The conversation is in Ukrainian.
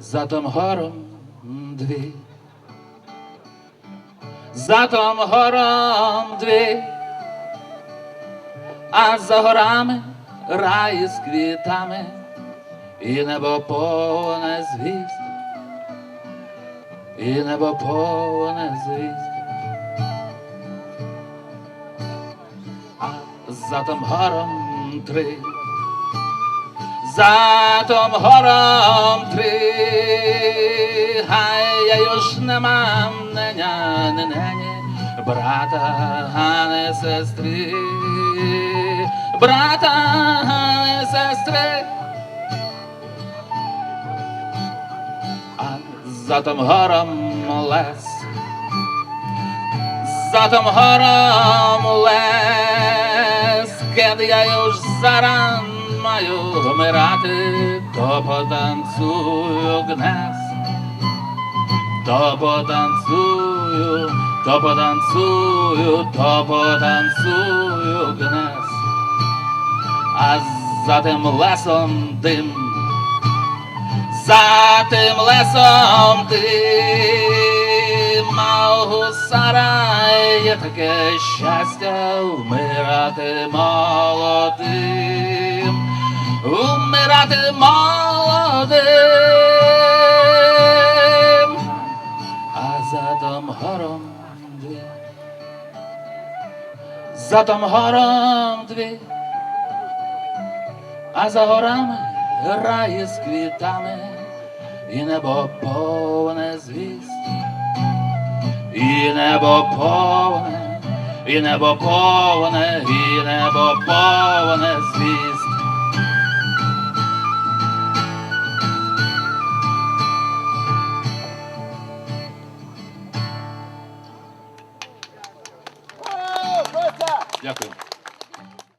за том гором дві, за том гором дві, а за горами рай з квітами, і небо повне звіст, і небо повне звіст. За том гором три. За том гором три, неня, не брата, а не сестри, брата, а не сестри. А за том гором лес, за том гором лес, kiedy ja już zaraz маю вмирати, то потанцюю гнес, то потанцюю, то потанцюю, то потанцюю гнес, а за тим лесом дим, за тим лесом дим, а у гусара є таке щастя вмирати молодим, вмирати молодим, за том гором дві, а за горами грає з квітами, і небо повне звіст, і небо повне, і небо повне, і небо повне звіст. Дякую.